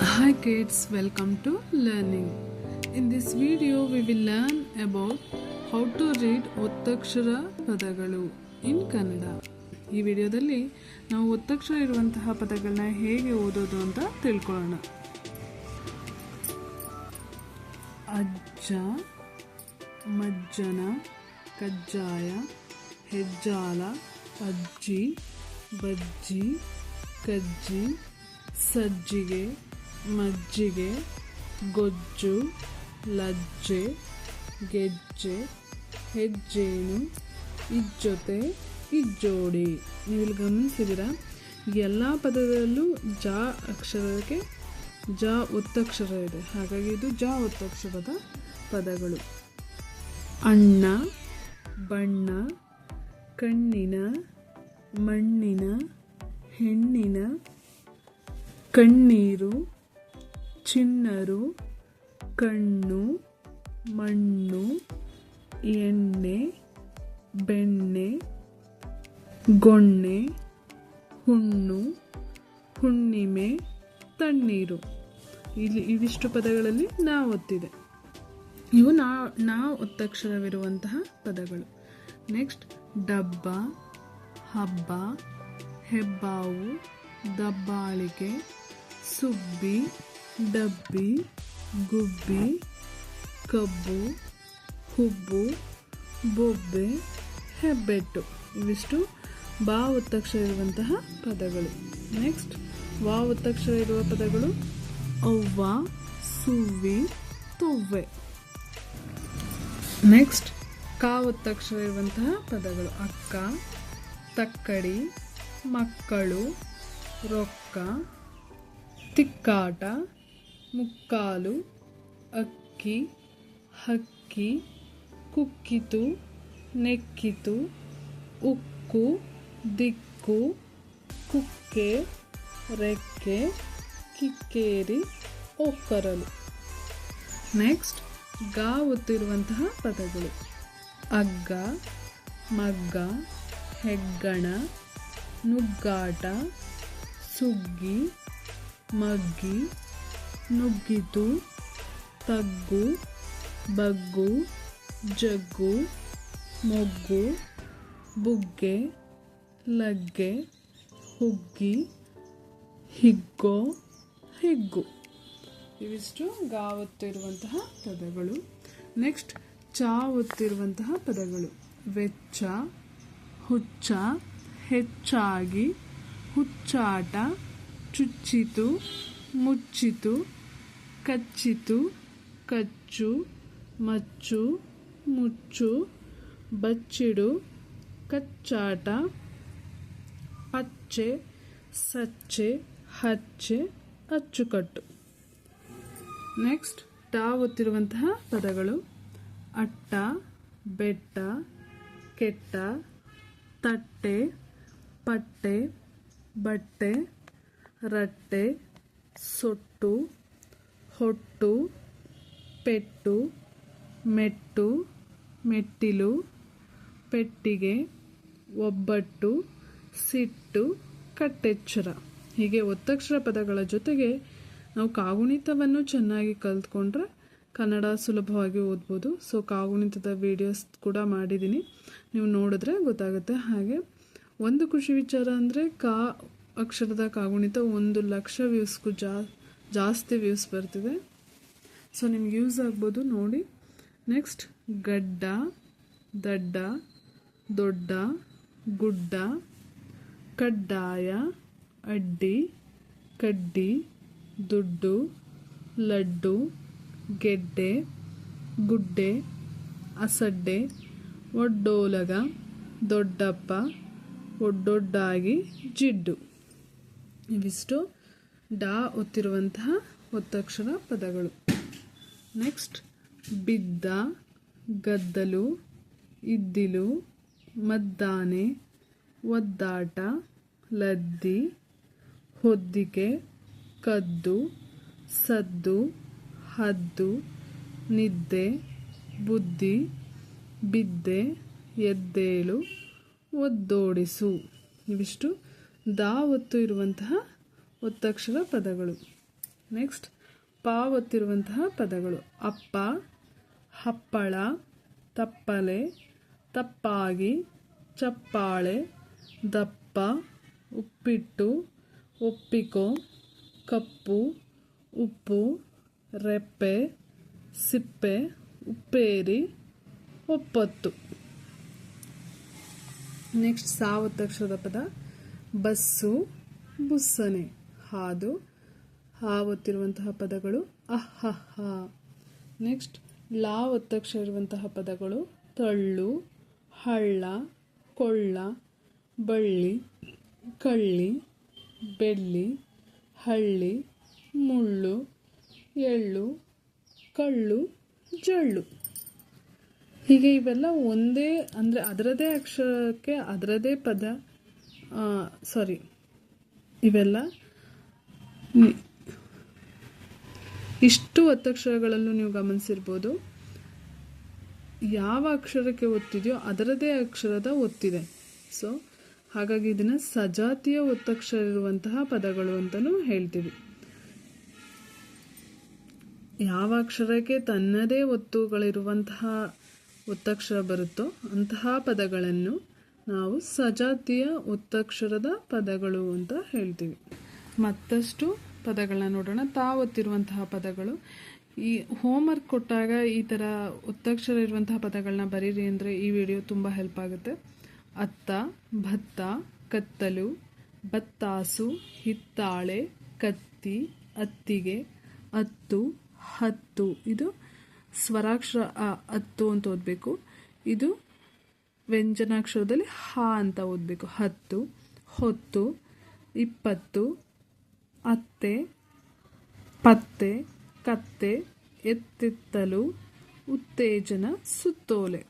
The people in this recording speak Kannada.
Hi kids, welcome to learning. In this video we will learn about how to read ಒತ್ತಕ್ಷರ ಪದಗಳು ಇನ್ ಕನ್ನಡ ಈ ವಿಡಿಯೋದಲ್ಲಿ ನಾವು ಒತ್ತಕ್ಷರ ಇರುವಂತಹ ಪದಗಳನ್ನ ಹೇಗೆ ಓದೋದು ಅಂತ ತಿಳ್ಕೊಳ್ಳೋಣ ಅಜ್ಜ ಮಜ್ಜನ ಕಜ್ಜಾಯ ಹೆಜ್ಜಾಲ ಅಜ್ಜಿ ಬಜ್ಜಿ ಕಜ್ಜಿ ಸಜ್ಜಿಗೆ ಮಜ್ಜಿಗೆ, ಗೊಜ್ಜು, ಲಜ್ಜೆ, ಗೆಜ್ಜೆ, ಹೆಜ್ಜೇನು, ಇಜ್ಜೊತೆ, ಇಜ್ಜೋಡಿ. ನೀವು ಇಲ್ಲಿ ಗಮನಿಸಿದ್ದೀರಾ? ಎಲ್ಲ ಪದದಲ್ಲೂ ಜ ಅಕ್ಷರಕ್ಕೆ ಜ ಒತ್ತಕ್ಷರ ಇದೆ. ಹಾಗಾಗಿ ಇದು ಜ ಒತ್ತಕ್ಷರದ ಪದಗಳು. ಅಣ್ಣ, ಬಣ್ಣ, ಕಣ್ಣಿನ, ಮಣ್ಣಿನ, ಹೆಣ್ಣಿನ, ಕಣ್ಣೀರು ಚಿನ್ನರು ಕಣ್ಣು, ಮಣ್ಣು, ಎಣ್ಣೆ, ಬೆಣ್ಣೆ, ಗೊಣ್ಣೆ, ಹುಣ್ಣು, ಹುಣ್ಣಿಮೆ, ತಣ್ಣೀರು. ಇಲ್ಲಿ ಇವಿಷ್ಟು ಪದಗಳಲ್ಲಿ ನಾ ಒತ್ತಿದೆ. ಇವು ನಾ ನಾ ಒತ್ತಕ್ಷರವಿರುವಂತಹ ಪದಗಳು. ನೆಕ್ಸ್ಟ್ ಡಬ್ಬ, ಹಬ್ಬ, ಹೆಬ್ಬಾವು, ದಬ್ಬಾಳಿಕೆ, ಸುಬ್ಬಿ ಡಬ್ಬಿ, ಗುಬ್ಬಿ, ಕಬ್ಬು, ಹುಬ್ಬು, ಬೊಬ್ಬೆ, ಹೆಬ್ಬೆಟ್ಟು. ಇವಿಷ್ಟು ಬಾ ಒತ್ತಕ್ಷರ ಇರುವಂತಹ ಪದಗಳು. ನೆಕ್ಸ್ಟ್ ವಾ ಒತ್ತಕ್ಷರ ಇರುವ ಪದಗಳು ಅವ್ವ, ಸುವ್ವಿ, ತೊವ್ವೆ. ನೆಕ್ಸ್ಟ್ ಕಾ ಒತ್ತಕ್ಷರ ಇರುವಂತಹ ಪದಗಳು ಅಕ್ಕ, ತಕ್ಕಡಿ, ಮಕ್ಕಳು, ರೊಕ್ಕ, ತಿಕ್ಕಾಟ ಮುಕ್ಕಾಲು, ಅಕ್ಕಿ, ಹಕ್ಕಿ, ಕುಕ್ಕಿತು, ನೆಕ್ಕಿತು, ಉಕ್ಕು, ದಿಕ್ಕು, ಕುಕ್ಕೆ, ರೆಕ್ಕೆ, ಕಿಕ್ಕೇರಿ, ಒಕ್ಕರಲು. ನೆಕ್ಸ್ಟ್ ಗಾ ಒತ್ತಿರುವಂತಹ ಪದಗಳು. ಅಗ್ಗ, ಮಗ್ಗ, ಹೆಗ್ಗಣ, ನುಗ್ಗಾಟ, ಸುಗ್ಗಿ, ಮಗ್ಗಿ ನುಗ್ಗಿತು ತಗ್ಗು, ಬಗ್ಗು, ಜಗ್ಗು, ಮೊಗ್ಗು, ಬುಗ್ಗೆ, ಲಗ್ಗೆ, ಹುಗ್ಗಿ, ಹಿಗ್ಗೋ, ಹಿಗ್ಗು. ಇವಿಷ್ಟು ಗಾ ಒತ್ತಿರುವಂತಹ ಪದಗಳು. ನೆಕ್ಸ್ಟ್ ಚಾ ಒತ್ತಿರುವಂತಹ ಪದಗಳು. ವೆಚ್ಚ, ಹುಚ್ಚ, ಹೆಚ್ಚಾಗಿ, ಹುಚ್ಚಾಟ, ಚುಚ್ಚಿತು, ಮುಚ್ಚಿತು ಕಚ್ಚಿತು, ಕಚ್ಚು, ಮಚ್ಚು, ಮುಚ್ಚು, ಬಚ್ಚಿಡು, ಕಚ್ಚಾಟ, ಅಚ್ಚೆ, ಸಚ್ಚೆ, ಹಚ್ಚೆ, ಅಚ್ಚುಕಟ್ಟು. ನೆಕ್ಸ್ಟ್ ಟಾ ಒತ್ತಿರುವಂತಹ ಪದಗಳು. ಅಟ್ಟ, ಬೆಟ್ಟ, ಕೆಟ್ಟ, ತಟ್ಟೆ, ಪಟ್ಟೆ, ಬಟ್ಟೆ, ರಟ್ಟೆ, ಸೊಟ್ಟು ಹೊಟ್ಟು, ಪೆಟ್ಟು, ಮೆಟ್ಟು, ಮೆಟ್ಟಿಲು, ಪೆಟ್ಟಿಗೆ, ಒಬ್ಬಟ್ಟು, ಸಿಟ್ಟು, ಕಟ್ಟೆಚ್ಚರ. ಹೀಗೆ ಒತ್ತಕ್ಷರ ಪದಗಳ ಜೊತೆಗೆ ನಾವು ಕಾಗುಣಿತವನ್ನು ಚೆನ್ನಾಗಿ ಕಲ್ತ್ಕೊಂಡ್ರೆ ಕನ್ನಡ ಸುಲಭವಾಗಿ ಓದ್ಬೋದು. ಸೊ ಕಾಗುಣಿತದ ವಿಡಿಯೋಸ್ ಕೂಡ ಮಾಡಿದ್ದೀನಿ. ನೀವು ನೋಡಿದ್ರೆ ಗೊತ್ತಾಗುತ್ತೆ. ಹಾಗೆ ಒಂದು ಖುಷಿ ವಿಚಾರ ಅಂದರೆ ಕಾ ಅಕ್ಷರದ ಕಾಗುಣಿತ ಒಂದು ಲಕ್ಷ ವ್ಯೂಸ್ಗೂ ಜಾ ಜಾಸ್ತಿ ವ್ಯೂಸ್ ಬರ್ತಿದೆ. ಸೊ ನಿಮ್ಗೆ ಯೂಸ್ ಆಗ್ಬೋದು ನೋಡಿ. ನೆಕ್ಸ್ಟ್ ಗಡ್ಡ, ದಡ್ಡ, ದೊಡ್ಡ, ಗುಡ್ಡ, ಕಡ್ಡಾಯ, ಅಡ್ಡಿ, ಕಡ್ಡಿ, ದುಡ್ಡು, ಲಡ್ಡು, ಗೆಡ್ಡೆ, ಗುಡ್ಡೆ, ಅಸಡ್ಡೆ, ಒಡ್ಡೋಲಗ, ದೊಡ್ಡಪ್ಪ, ಒಡ್ಡೊಡ್ಡಾಗಿ, ಜಿಡ್ಡು. ಇವಿಷ್ಟು. ಡಾ ಒತ್ತಿರುವಂತಹ ಒತ್ತಕ್ಷರ ಪದಗಳು. ನೆಕ್ಸ್ಟ್, ಬಿದ್ದ, ಗದ್ದಲು, ಇದ್ದಿಲು, ಮದ್ದಾನೆ, ಒದ್ದಾಟ, ಲದ್ದಿ, ಹೊದ್ದಿಕೆ, ಕದ್ದು, ಸದ್ದು, ಹದ್ದು, ನಿದ್ದೆ, ಬುದ್ಧಿ, ಬಿದ್ದೆ, ಎದ್ದೇಳು, ಒದ್ದೋಡಿಸು. ಇವಿಷ್ಟು ದಾ ಒತ್ತು ಇರುವಂತಹ ಒತ್ತಕ್ಷರ ಪದಗಳು. ನೆಕ್ಸ್ಟ್ ಪಾ ಒತ್ತಿರುವಂತಹ ಪದಗಳು. ಅಪ್ಪ, ಹಪ್ಪಳ, ತಪ್ಪಲೆ, ತಪ್ಪಾಗಿ, ಚಪ್ಪಾಳೆ, ದಪ್ಪ, ಉಪ್ಪಿಟ್ಟು, ಒಪ್ಪಿಕೋ, ಕಪ್ಪು, ಉಪ್ಪು, ರೆಪ್ಪೆ, ಸಿಪ್ಪೆ, ಉಪ್ಪೇರಿ, ಒಪ್ಪತ್ತು. ನೆಕ್ಸ್ಟ್ ಸಾವತ್ತಕ್ಷರದ ಪದ. ಬಸ್ಸು, ಬುಸ್ಸನೆ. ಹಾದು ಹಾವೊತ್ತಿರುವಂತಹ ಪದಗಳು ಅಹಹ ನೆಕ್ಸ್ಟ್ ಲಾ ಒತ್ತಕ್ಷರ ಇರುವಂತಹ ಪದಗಳು ತಳ್ಳು, ಹಳ್ಳ, ಕೊಳ್ಳ, ಬಳ್ಳಿ, ಕಳ್ಳಿ, ಬೆಳ್ಳಿ, ಹಳ್ಳಿ, ಮುಳ್ಳು, ಎಳ್ಳು, ಕಳ್ಳು, ಜಳ್ಳು. ಹೀಗೆ ಇವೆಲ್ಲ ಒಂದೇ, ಅಂದರೆ ಅದರದೇ ಅಕ್ಷರಕ್ಕೆ ಅದರದೇ ಪದ ಸಾರಿ ಇವೆಲ್ಲ ಇಷ್ಟು ಒತ್ತಕ್ಷರಗಳಲ್ಲೂ ನೀವು ಗಮನಿಸಿರ್ಬೋದು. ಯಾವ ಅಕ್ಷರಕ್ಕೆ ಒತ್ತಿದೆಯೋ ಅದರದೇ ಅಕ್ಷರದ ಒತ್ತಿದೆ. ಸೊ ಹಾಗಾಗಿ ಇದನ್ನು ಸಜಾತಿಯ ಒತ್ತಕ್ಷರ ಇರುವಂತಹ ಪದಗಳು ಅಂತಲೂ ಹೇಳ್ತೀವಿ. ಯಾವ ಅಕ್ಷರಕ್ಕೆ ತನ್ನದೇ ಒತ್ತುಗಳಿರುವಂತಹ ಒತ್ತಕ್ಷರ ಬರುತ್ತೋ ಅಂತಹ ಪದಗಳನ್ನು ನಾವು ಸಜಾತಿಯ ಒತ್ತಕ್ಷರದ ಪದಗಳು ಅಂತ ಹೇಳ್ತೀವಿ. ಮತ್ತಷ್ಟು ಪದಗಳನ್ನ ನೋಡೋಣ. ತಾ ಒತ್ತಿರುವಂತಹ ಪದಗಳು. ಈ ಹೋಮ್ವರ್ಕ್ ಕೊಟ್ಟಾಗ ಈ ಥರ ಒತ್ತಕ್ಷರ ಇರುವಂತಹ ಪದಗಳನ್ನ ಬರೀರಿ ಅಂದರೆ ಈ ವಿಡಿಯೋ ತುಂಬ ಹೆಲ್ಪ್ ಆಗುತ್ತೆ. ಅತ್ತ, ಭತ್ತ, ಕತ್ತಲು ಬತ್ತಾಸು ಹಿತ್ತಾಳೆ, ಕತ್ತಿ, ಅತ್ತಿಗೆ, ಅತ್ತು, ಹತ್ತು. ಇದು ಸ್ವರಾಕ್ಷರ ಹತ್ತು ಅಂತ ಓದಬೇಕು. ಇದು ವ್ಯಂಜನಾಕ್ಷರದಲ್ಲಿ ಹ ಅಂತ ಓದಬೇಕು. ಹತ್ತು, ಹೊತ್ತು, ಇಪ್ಪತ್ತು ಅತ್ತೆ ಪತ್ತೆ ಕತ್ತೆ ಎತ್ತಿತ್ತಲು ಉತ್ತೇಜನ ಸುತ್ತೋಲೆ.